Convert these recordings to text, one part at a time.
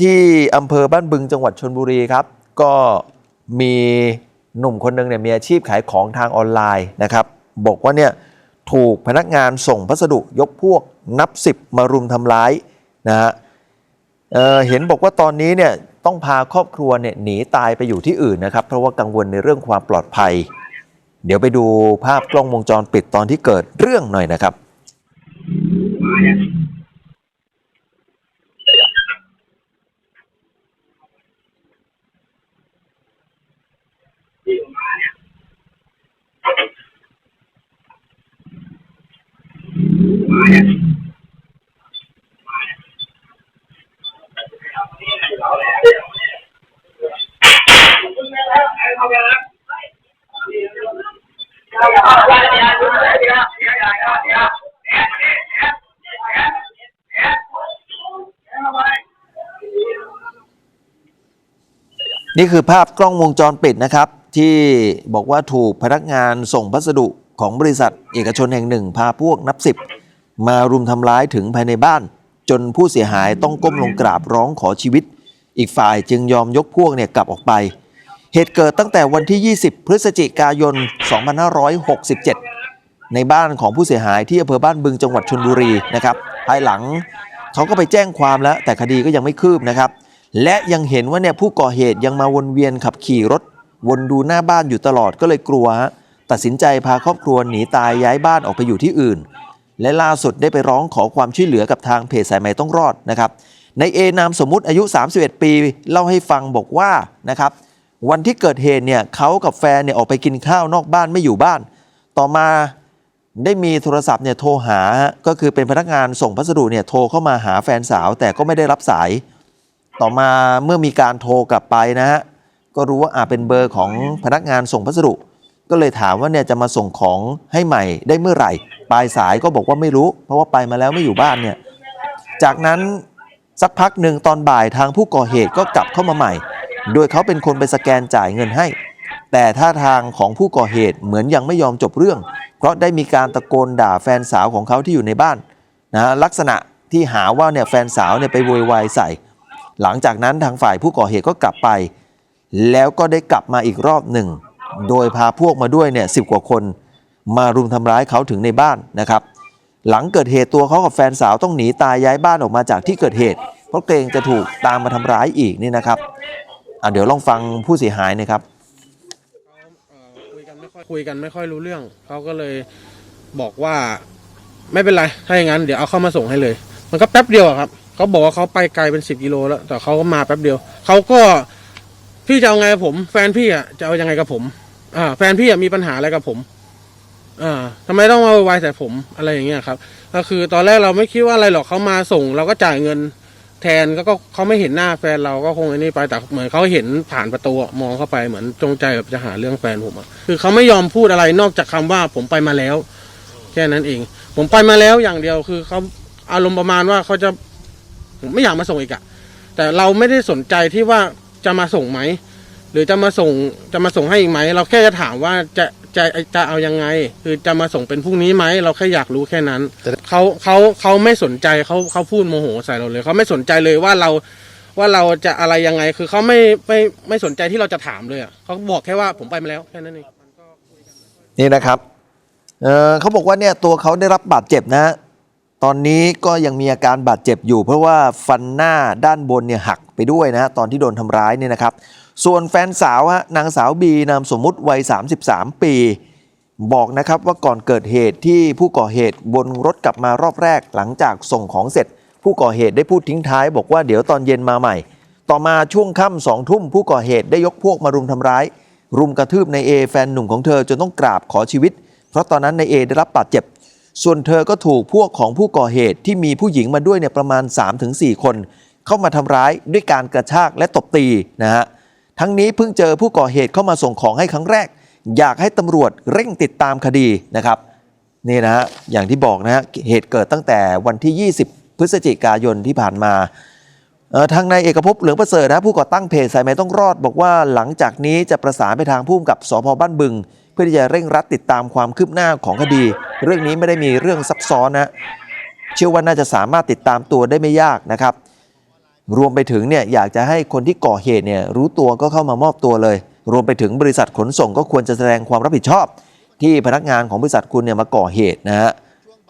ที่อำเภอบ้านบึงจังหวัดชนบุรีครับ ก็มีหนุ่มคนหนึงเนี่ยมีอาชีพขายของทางออนไลน์นะครับบอกว่าเนี่ยถูกพนักงานส่งพัสดุยกพวกนับสิบมารุมทำร้ายนะฮะเเห็นบอกว่าตอนนี้เนี่ยต้องพาครอบครัวเนี่ยหนีตายไปอยู่ที่อื่นนะครับ เพราะว่ากังวลในเรื่องความปลอดภัย เดี๋ยวไปดูภาพกล้องวงจรปิดตอนที่เกิดเรื่องหน่อยนะครับ นี่คือภาพกล้องวงจรปิดนะครับ ที่บอกว่าถูกพนักงานส่งพัสดุของบริษัทเอกชนแห่งหนึ่ง พาพวกนับสิบมารุมทำร้ายถึงภายในบ้าน จนผู้เสียหายต้องก้มลงกราบร้องขอชีวิต อีกฝ่ายจึงยอมยกพวกเนี่ยกลับออกไป เหตุเกิดตั้งแต่วันที่ 20 พฤศจิกายน 2567 ในบ้านของผู้เสียหายที่อำเภอบ้านบึงจังหวัดชลบุรีนะครับภายหลังเขาก็ไปแจ้งความแล้ว แต่คดีก็ยังไม่คืบนะครับ และยังเห็นว่าเนี่ยผู้ก่อเหตุยังมาวนเวียนขับขี่รถ วนดูหน้าบ้านอยู่ตลอดก็เลยกลัว ตัดสินใจพาครอบครัวหนีตายย้ายบ้านออกไปอยู่ที่อื่น และล่าสุดได้ไปร้องขอความช่วยเหลือกับทางเพจสายไหมต้องรอดนะครับในเอนามสมมุติอายุ 31 ปี เล่าให้ฟังบอกว่านะครับ วันที่เกิดเหตุเนี่ยเขากับแฟนเนี่ยออกไปกินข้าวนอกบ้านไม่อยู่บ้าน ต่อมาได้มีโทรศัพท์เนี่ยโทรหาก็คือเป็นพนักงานส่งพัสดุเนี่ยโทรเข้ามาหาแฟนสาวแต่ก็ไม่ได้รับสาย ต่อมาเมื่อมีการโทรกลับไปนะฮะก็รู้ว่าอาเป็นเบอร์ของพนักงานส่งพัสดุ ก็เลยถามว่าเนี่ยจะมาส่งของให้ใหม่ได้เมื่อไหร่ ปลายสายก็บอกว่าไม่รู้ เพราะว่าไปมาแล้วไม่อยู่บ้านเนี่ยจากนั้นสักพักหนึ่งตอนบ่ายทางผู้ก่อเหตุก็กลับเข้ามาใหม่ โดยเขาเป็นคนไปสแกนจ่ายเงินให้ แต่ท่าทางของผู้ก่อเหตุเหมือนยังไม่ยอมจบเรื่อง เพราะได้มีการตะโกนด่าแฟนสาวของเขาที่อยู่ในบ้านนะลักษณะที่หาว่าเนี่ยแฟนสาวเนี่ยไปโวยวายใส่ หลังจากนั้นทางฝ่ายผู้ก่อเหตุก็กลับไป แล้วก็ได้กลับมาอีกรอบหนึ่ง โดยพาพวกมาด้วยเนี่ยสิบกว่าคน มารุมทำร้ายเขาถึงในบ้านนะครับ หลังเกิดเหตุตัวเขากับแฟนสาวต้องหนีตายย้ายบ้านออกมาจากที่เกิดเหตุ เพราะเกรงจะถูกตามมาทำร้ายอีกนี่นะครับ อะเดี๋ยวลองฟังผู้เสียหายนะครับเอ่อคุยกันไม่ค่อยคุยกันไม่ค่อยรู้เรื่อง เขาก็เลยบอกว่าไม่เป็นไร ถ้าอย่างนั้นเดี๋ยวเอาเข้ามาส่งให้เลย มันก็แป๊บเดียวอะครับ เขาบอกว่าเขาไปไกลเป็นสิบกิโลแล้ว แต่เขาก็มาแป๊บเดียว เขาก็พี่จะเอาไงกับผม แฟนพี่อะจะเอายังไงกับผม อ่า แฟนพี่อะมีปัญหาอะไรกับผม อ่าทำไมต้องมาโวยวายใส่ผมอะไรอย่างเงี้ยครับ ก็คือตอนแรกเราไม่คิดว่าอะไรหรอกเขามาส่ง เราก็จ่ายเงิน แทนก็ก็เขาไม่เห็นหน้าแฟนเราก็คงไอ้นี่ไปแต่เหมือนเขาเห็นผ่านประตูอะมองเข้าไปเหมือนจงใจแบบจะหาเรื่องแฟนผมอะคือเขาไม่ยอมพูดอะไรนอกจากคำว่าผมไปมาแล้ว แค่นั้นเอง ผมไปมาแล้วอย่างเดียวคือเขาอารมณ์ประมาณว่าเขาจะผมไม่อยากมาส่งอีกอะแต่เราไม่ได้สนใจที่ว่าจะมาส่งไหม หรือจะมาส่งจะมาส่งให้อีกไหม เราแค่จะถามว่าจะ จะจะเอายังไง คือจะมาส่งเป็นพรุ่งนี้ไหมเราแค่อยากรู้แค่นั้นเขาเขาเขาไม่สนใจเขาเขาพูดโมโหใส่เราเลยเขาไม่สนใจเลยว่าเราว่าเราจะอะไรยังไง คือเขาไม่ไม่ไม่สนใจที่เราจะถามเลยอะเขาบอกแค่ว่าผมไปมาแล้วแค่นั้นเองนี่นะครับเอ่อเขาบอกว่าเนี่ยตัวเขาได้รับบาดเจ็บนะ ตอนนี้ก็ยังมีอาการบาดเจ็บอยู่ เพราะว่าฟันหน้าด้านบนเนี่ยหักไปด้วยนะ ตอนที่โดนทำร้ายเนี่ยนะครับ ส่วนแฟนสาวฮะนางสาวบีนามสมมุติวัย 33 ปี บอกนะครับว่าก่อนเกิดเหตุที่ผู้ก่อเหตุวนรถกลับมารอบแรกหลังจากส่งของเสร็จ ผู้ก่อเหตุได้พูดทิ้งท้าย บอกว่าเดี๋ยวตอนเย็นมาใหม่ ต่อมาช่วงค่ำสองทุ่มผู้ก่อเหตุได้ยกพวกมารุมทำร้าย รุมกระทืบในเอแฟนหนุ่มของเธอจนต้องกราบขอชีวิต เพราะตอนนั้นในเอได้รับบาดเจ็บ ส่วนเธอก็ถูกพวกของผู้ก่อเหตุที่มีผู้หญิงมาด้วยเนี่ยประมาณ 3-4 คน เข้ามาทำร้ายด้วยการกระชากและตบตีนะฮะ ทั้งนี้เพิ่งเจอผู้ก่อเหตุเข้ามาส่งของให้ครั้งแรก อยากให้ตำรวจเร่งติดตามคดีนะครับนี่นะฮะอย่างที่บอกนะฮะเหตุเกิดตั้งแต่วันที่ 20 พฤศจิกายนที่ผ่านมาทางนายเอกภพเหลืองประเสริฐนะผู้ก่อตั้งเพจสายไหมต้องรอด บอกว่าหลังจากนี้จะประสานไปทางผู้กำกับสพบ้านบึง เพื่อที่จะเร่งรัดติดตามความคืบหน้าของคดี เรื่องนี้ไม่ได้มีเรื่องซับซ้อนนะเชื่อว่าน่าจะสามารถติดตามตัวได้ไม่ยากนะครับ รวมไปถึงเนี่ยอยากจะให้คนที่ก่อเหตุเนี่ยรู้ตัวก็เข้ามามอบตัวเลย รวมไปถึงบริษัทขนส่งก็ควรจะแสดงความรับผิดชอบ ที่พนักงานของบริษัทคุณเนี่ยมาก่อเหตุนะฮะ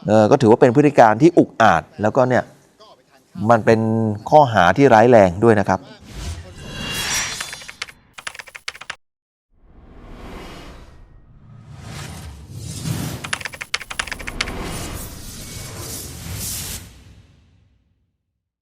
เออก็ถือว่าเป็นพฤติการที่อุกอาจแล้วก็เนี่ยมันเป็นข้อหาที่ร้ายแรงด้วยนะครับ